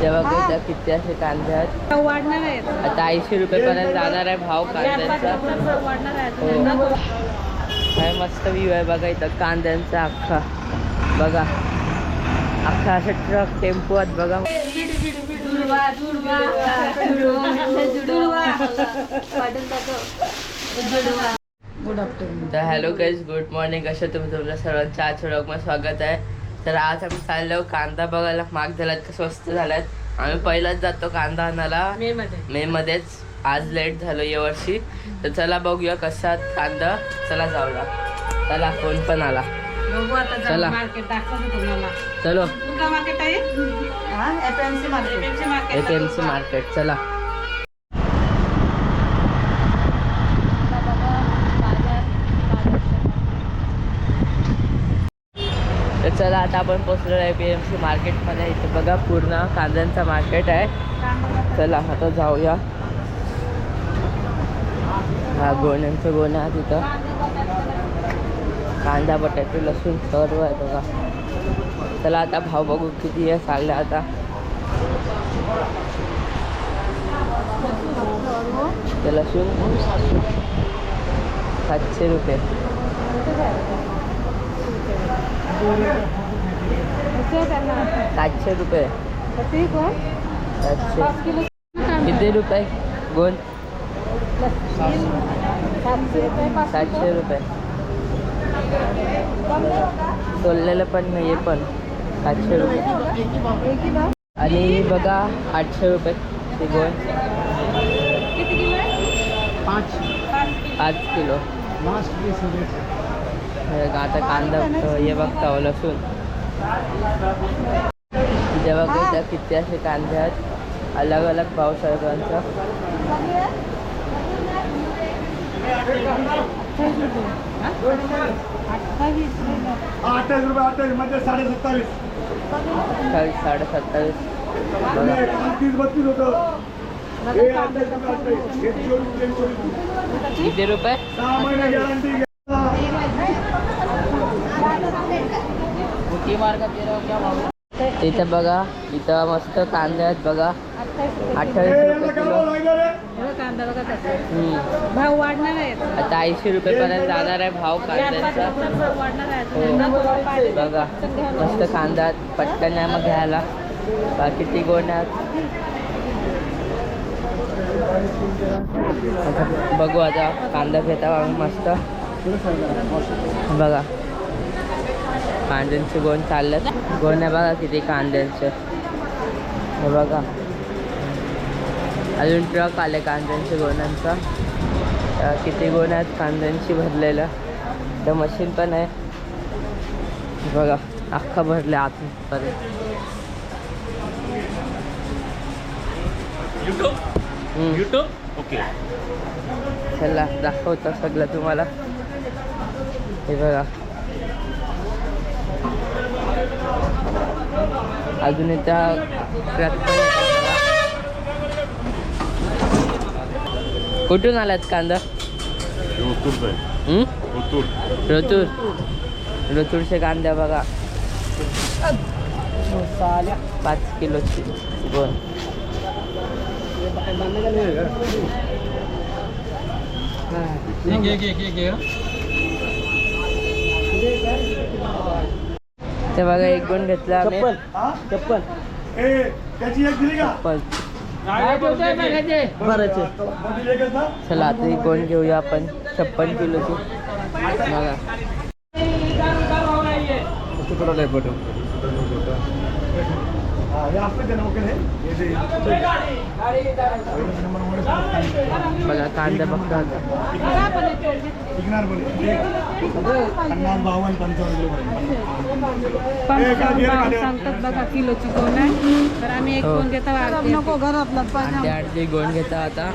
जेव्हा काही किती असे कांदे आहेत. वाढणार आहेत आता ऐंशी रुपयेपर्यंत जाणार आहे भाव कांद्यांचा. हो. काय मस्त व्ह्यू आहे बघा इथं कांद्यांचा अख्खा. बघा. अख्खा असं ट्रक टेम्पो आहेत बघा. गुड आफ्टरनून तर हॅलो गाईज गुड मॉर्निंग कसं तुम्ही? तुमच्या सर्वांच्या आजच्या व्लॉगमध्ये स्वागत आहे. तर आज आम्ही चाललो कांदा बघायला माग झालात का स्वस्त झालात. आम्ही पहिलाच जातो कांदा आणायला. मे मध्ये. मे मध्येच. आज लेट झालो या वर्षी. तर चला बघूया कसा कांदा. चला जाऊया. चला फोन पण आला. बघू आता चला. चलो. मार्केट चला. तर चला आता आपण पोचलो आहे पी एम सी मार्केटमध्ये. इथं बघा पूर्ण कांद्यांचं मार्केट आहे. चला आता जाऊया. हा गोण्यांचं गोणं आहे तिथं. कांदा बटाटे लसूण सर्व आहे बघा. चला आता भाव बघू किती आहे चालला आता. ते लसूण सातशे रुपये. सातशे रुपये. सातशे. किती रुपये? गोल. सातशे रुपये. सोललेलं पण नाही आहे पण. सातशे रुपये. आणि बघा आठशे रुपये. ती गोल. पाच. किलो. हे बघा, आता कांदा हे बघता लसूण जेव्हा किती असे कांदे आहेत अलग अलग भाव रुपये म्हणजे साडे सत्तावीस साडे सत्तावीस बघा तीस तिथं इथं बघा इथं मस्त कांदे आहेत बघा. अठ्ठावीस रुपये किलो. कांदा बघा भाव वाढणार आहे आता ऐंशी रुपयेपर्यंत जाणार आहे भाव कांद्याचा. हो. बघा मस्त कांदा पटकन आहे मग घ्यायला. बाकी ती गोण्यात बघू आता कांदा घेता मस्त. बघा. कांद्यांचे गोण चालल्यात गोण्या बघा किती कांद्यांचे. हे बघा. अजून ट्रक आले कांद्यांचे गोण्यांचा किती गोण्या आहेत कांद्यांची भरलेलं. तर मशीन पण आहे. बघा अख्खा भरले आतपर्यंत ओके चला दाखवतो सगळं तुम्हाला. हे बघा. अजून बघा. कुठून आलात कांदा? रतूर. रतूरचे कांद्या बघा. पाच किलोची. दोन ते बघा एक गुण घेतला हा? चप्पल. ए त्याची एक दिली का? ना चला. आता ही कोण घेऊया आपण. छप्पन किलोची. बघा. हा, हे? हे. बघा कांदा बघता सांगतात बघा किलोची कोण आहे तर आम्ही एक हो. कोण घेतो नको घरातला अर्धे गोण घेता आता.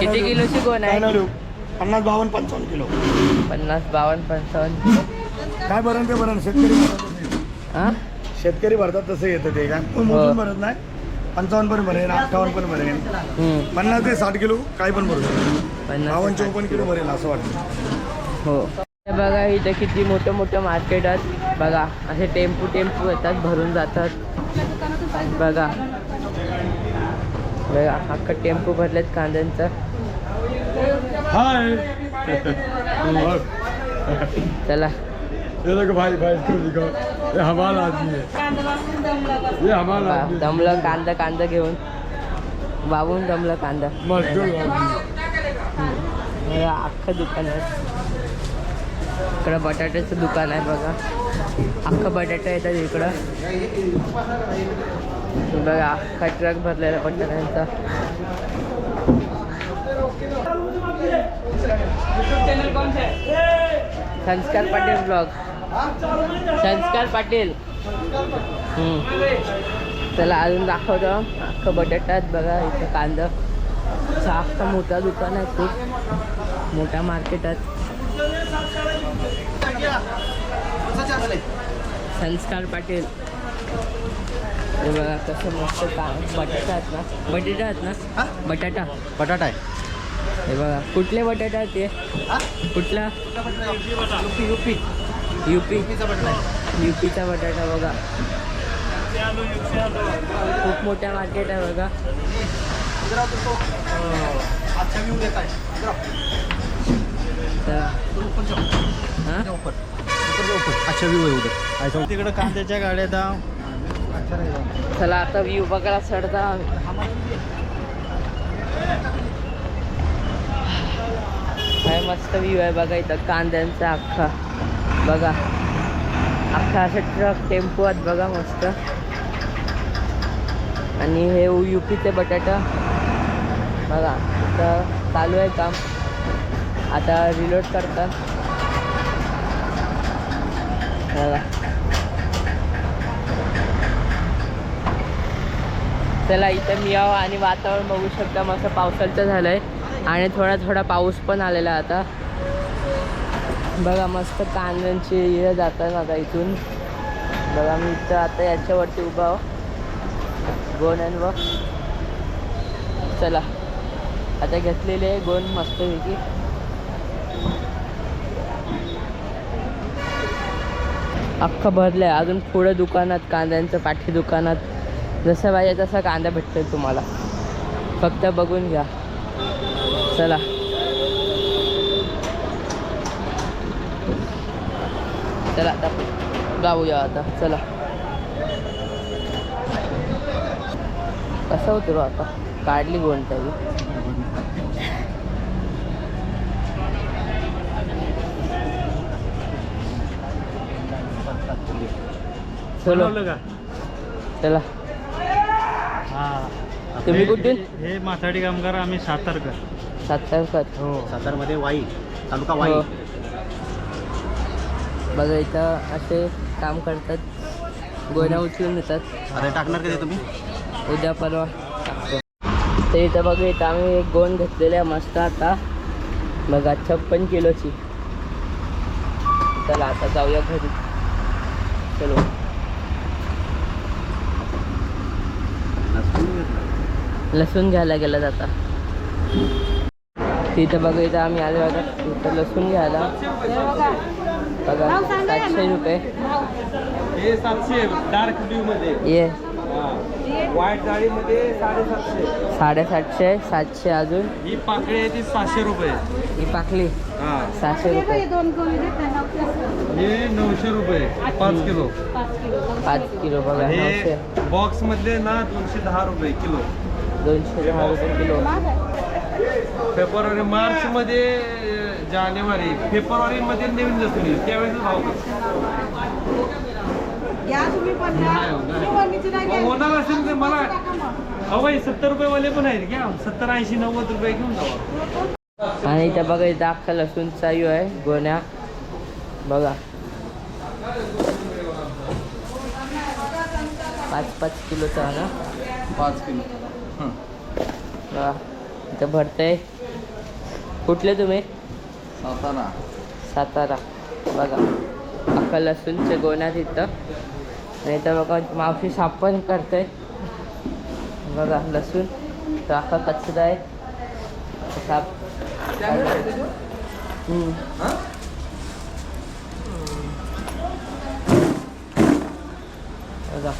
किती किलोची गोण आहे? पन्नास बावन्न पंचावन्न किलो पन्नास बावन्न पंचावन्न काय भरण ते भरण शेतकरी. हा शेतकरी भरतात तसं येतं ते. काय कोण. मोजून भरत नाही पंचावन्न पण भरेल अठ्ठावन्न पण भरेल. हम्म. पन्नास ते साठ किलो काही पण भरू पन्नास बावन्न चौपन्न किलो भरेल असं वाटतं. हो. हे बघा इथे किती मोठं मोठं मार्केट आहेत. बघा असे टेम्पू टेम्पू येतात भरून जातात. बघा. बघा अख्खं टेम्पू भरलेत कांद्यांचं. हाय. चला. ये देखो भाई भाई इसको दिखाओ ये हमारा आदमी है। ये हमारा है। दमलं कांदा कांदा घेऊन। वावून दमलं कांदा। अख्खं दुकान आहे. इकडं बटाट्याचं दुकान आहे बघा. अख्खं बटाटा येतात इकडं. बघा अख्खा ट्रक भरलेला बटाट्यांचा. संस्कार पाटील ब्लॉग. संस्कार पाटील. चला अजून दाखवतो. अख्खं बटाट्यात बघा इथं कांदा. अख्खा मोठा दुकान आहे खूप. मोठा मार्केट आहे संस्कार पाटील. हे बघा कसं मस्त का बटाटा आहेत ना. बटाटा आहेत ना? बटाटा. बटाटा आहे. हे बघा कुठले बटाटा आहेत ते कुठला? UP UP UP. युपीचा बटाटा बघा. खूप मोठ्या मार्केट आहे बघा. अच्छा तिकडं कांद्याच्या गाड्या दाम चला आता व्यू बघायला चढता काय मस्त व्यू आहे बघा इथं कांद्यांचा अख्खा. बघा. अख्खा असं ट्रक टेम्पो आहेत बघा मस्त. आणि हे युपीचे बटाटा. बघा तर चालू आहे काम. आता रिलोड करतात. बघा. चला इथं मियाव आणि वातावरण बघू शकता. मस्त पावसाचं झालं आहे आणि थोडा थोडा पाऊस पण आलेला आता. बघा मस्त कांद्यांची हे जातात आता इथून. बघा मी तर आता याच्यावरती उभा आहो. बघ. चला. आता घेतलेले आहे गोण मस्तपैकी. अख्खं भरलं आहे अजून पुढं दुकानात कांद्यांचं पाठी दुकानात. जसं पाहिजे तसा कांदा भेटतोय तुम्हाला. फक्त बघून घ्या. चला. चला आता जाऊया आता चला. कसं होतं रो आता? काढली कोणत्या चलो. का? चला. हा. तुम्ही कुठून? हे माथाडी कामगार आम्ही सातारकर. सातारकर. हो. सातारमध्ये वाई तालुका वाई. हो. बघा इथं असे काम करतात. गोण्या उचलून येतात अरे टाकणार कधी तुम्ही? उद्या परवा टाकतो. तर इथं बघा इथं आम्ही एक गोण घेतलेली आहे मस्त आता. बघा छप्पन किलोची. चला आता जाऊया घरी. चलो. लसूण घ्यायला गेला जाता तिथं बघा इथं आम्ही आलो आता. लसूण घ्यायला. बघा सातशे रुपये. हे सातशे डार्क ब्ल्यू मध्ये. ये. व्हाईट जाळीमध्ये साडेसातशे. साडेसातशे सातशे अजून. ही पाकळी आहे ती सहाशे रुपये. ही पाकली हा. सहाशे रुपये. दोन हे नऊशे रुपये पाच किलो. पाच किलो पाच किलो बघा नऊशे हे बॉक्स मधले ना दोनशे दहा रुपये किलो. दोनशे दहा रुपये किलो. फेब्रुवारी मार्च मध्ये जानेवारी फेब्रुवारी मध्ये नवीन लसूण येईल त्यावेळेस भाव. घ्या तुम्ही पण घ्या. नाही, नाही. तुम्ही वणीची नाही मग घ्यायची. होणार असेल तर मला टाका मग. सत्तर रुपये वाले पण आहेत घ्या सत्तर ऐंशी नव्वद रुपये घेऊन जावा आणि इथं बघा इथं अख्खा लसूण चालू आहे गोण्या बघा पाच पाच किलोचा आहे ना पाच किलो बघा इथं भरतंय कुठले तुम्ही सातारा. सातारा. बघा. अक्का लसूणच्या गोण्यात इथं नाही तर बघा मावशी साफ पण करते बघा लसूण. तर अख्खा कचरा आहे. साफ बघा.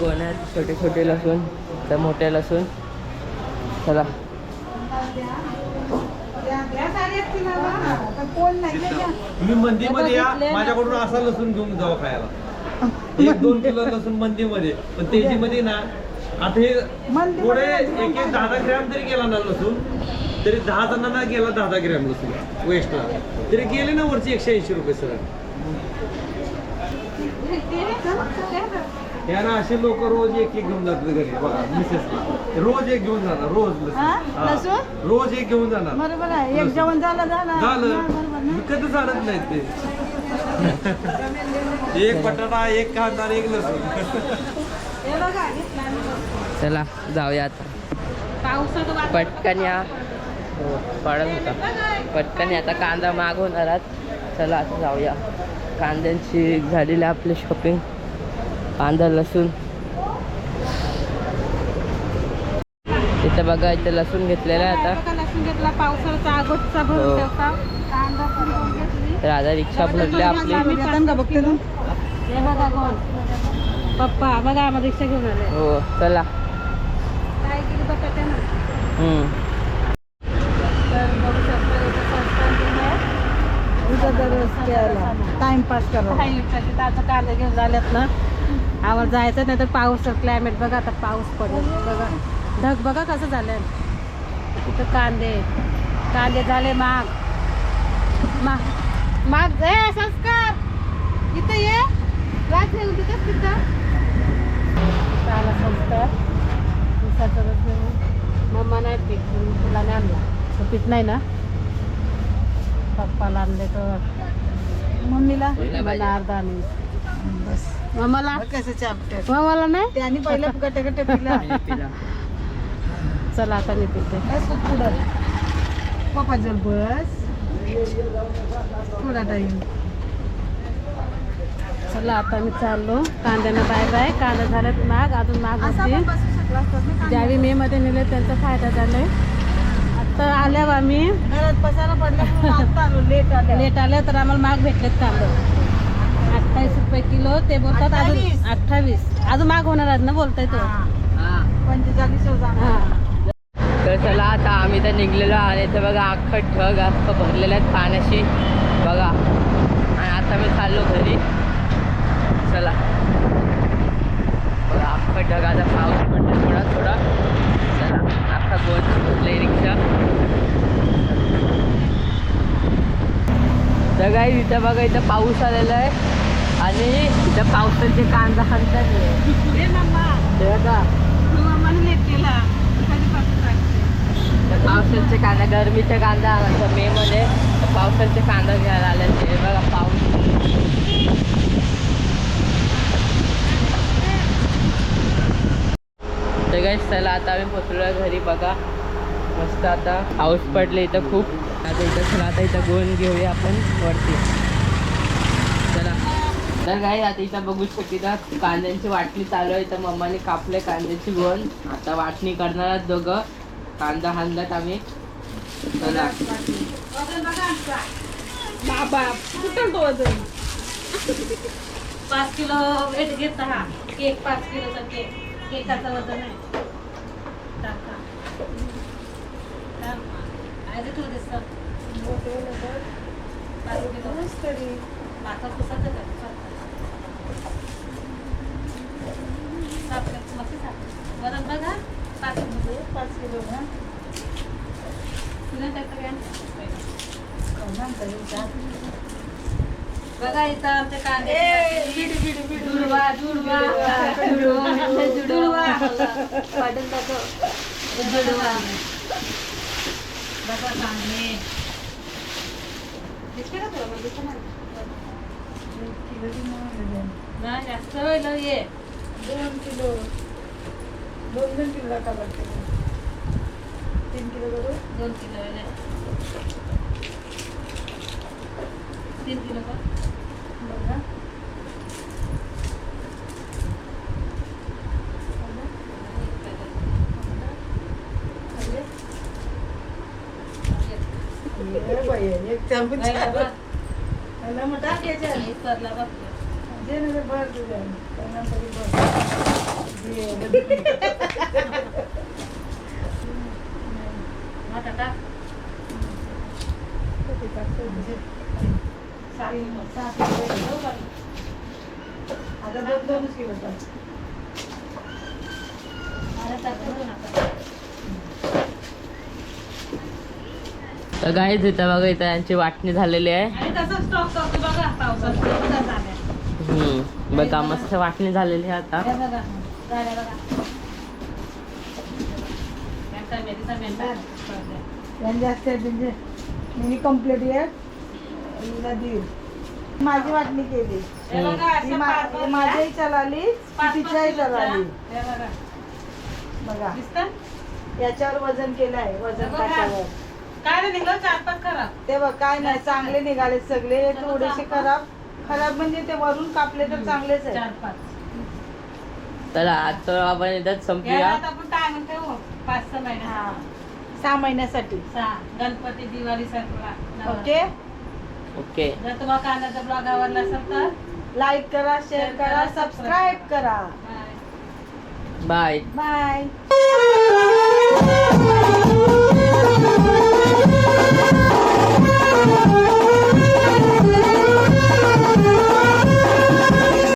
गोण्यात छोटे छोटे लसूण. तर मोठे लसूण चला. आता. तुम्ही मंदीमध्ये या. माझ्याकडून असा लसूण घेऊन जावा खायला एक दोन किलो लसूण मंदीमध्ये पण तेजीमध्ये ना आता हे थोडे एक एक दहा दहा ग्रॅम जरी गेला ना लसूण तरी दहा जणांना गेला दहा दहा ग्रॅम लसूण वेस्टला तरी गेले ना वरची एकशे ऐंशी रुपये सर चला, द्या ना. या ना असे लोक रोज एक एक घेऊन जातात घरी बघा मिसेस रोज एक घेऊन जाणार रोज लसूण. हा? लसूण? रोज एक घेऊन जाणार बरोबर आहे. एक जेवण झालं झालं. झालं. हा, बरोबर ना. विकतच आणत नाहीत ते. एक बटाटा एक कांदा आणि एक लसूण. हे बघा, घेतला. चला जाऊया आता. पटकन या. हो पडत होता पटकन या. आता कांदा मागवणार आहात. चला आता जाऊया. कांद्यांची झालेली आहे आपली शॉपिंग कांदा लसूण इथं बघा इथं लसूण घेतलेलं आहे आता. लसूण घेतला पावसाळ्याचा हो. भरून ठेवता. कांदा पण भरून घेतली. तर आता रिक्षा भरली आपली. हे बघा कोण पप्पा बघा आम्हाला रिक्षा घेऊन आले. हो चला. काय केली बटाटे ना? हम्म. तर बघू शकता इथं संस्थान दिन आहे. टाइमपास करा आता कांदे घेऊन झाल्यात ना. आम्हाला जायचं नाही तर पाऊस क्लायमेट बघा आता पाऊस पडेल. बघा. ढग बघा कसं झालंय. इथं कांदे कांदे झाले माग. माग माग ए संस्कार! इथं ये. वाच येऊ तिथंच तिथं. आला संस्कार. मम्मा नाही पीठ म्हणून तुला नाही आणला. तो पीठ नाही ना? पप्पाला आणले तर. मम्मीला? मला अर्धा आणि बस. मम्माला मम्माला नाही? त्यांनी पहिले गटे गटे पिला. चला आता मी पिते पुढं. पप्पा जर बस. थोडा टाइम चला आता मी चाललो. कांद्यानं बाय बाय कांदा झाल्यात माग अजून माग होती. ज्यावेळी मे मध्ये नेले त्यांचा फायदा झालाय. आता आल्यावर आम्ही घरात बसायला पडलं लेट आले लेट आले तर आम्हाला माग भेटलेत कांदे. अठ्ठावीस रुपये किलो ते बोलतात अजून अठ्ठावीस? अजून माग होणार आहेत ना बोलताय तो. पंचेचाळीस तर चला आता आम्ही तर निघलेलो आणि इथं बघा अख्खं ढग अख्खं भरलेलं आहे पाण्याशी. बघा. आणि आता मी चाललो घरी. चला. बघा अख्खं ढग. आता पाऊस पडतो थोडा थोडा. चला. अख्खा गोल सुटले रिक्षा. तर काही इथं बघा इथं पाऊस आलेला आहे. आणि इथं पावसाचे कांदा हाणतात पावसाचे कांदा गरमीचे कांदा आणायचा मे मध्ये पावसाचे कांदा घ्यायला आले ते बघा पाऊस. तर चला आता आम्ही पोचलो घरी बघा. मस्त आता पाऊस पडले इथं खूप. आता इथं चला आता इथं गोन घेऊया आपण वरती. चला. तर काय आता इथं बघू शकता कांद्यांची वाटणी चालू आहे. इथं मम्माने कापले कांद्याची गोन आता वाटणी करणार आहेत दोघं. कांदा हाणलात आम्ही. चला. बाबा कुठं तो वजन? पाच किलो वेट घेता हा केक पाच किलोचा केक केकाचं वजन आहे. टाका. हा. आहे का तुला दिसतं? पाच किलो. माका पुसायचं बघा पाच किलो. पाच किलो ना? तुला त्याचं काय? बघा इथं आमच्या कांदे जुडवा जुडवा जुडवा जुडवा पाडून दाखव जुडवा बघा कांदे. दिसते का तुला? मला दिसतं ना? नाही जास्त वेळ नाही ये. दोन किलो दोन दोन किलो टाका तीन किलो करू? दोन किलो तीन किलो का? बघा. एक चमचा. नाही बाबा. तरी म्हणजे. तर गाईच इथं बघा इथं यांची वाटणी झालेली आहे आणि तसं स्टॉक करतो बघा मस्त वाटणी झालेली आहे आता. बघा झाल्या बघा. यांचा मेथीचा मेंढा. यांनी जास्त आहे म्हणजे माझी वाटणी केली. माझ्याही चलाली तिच्याही. चलाली. बघा? याच्यावर वजन केलं आहे वजन. काट्यावर काय निघलं चार पाच खरा ते बघ काय नाही चांगले निघाले सगळे थोडेसे खराब. खराब म्हणजे ते वरून कापले तर चांगलेच आहे. चार पाच. चला आता आपण याला संपूया. आता आपण काय म्हणतो हो? पाच सहा महिने हा. सहा महिन्यासाठी. सहा. गणपती दिवाळी सगळा ओके. ओके. जर तुम्हाला कांद्याचा ब्लॉग आवडला असेल तर लाईक करा शेअर करा सबस्क्राईब करा. Bye bye bye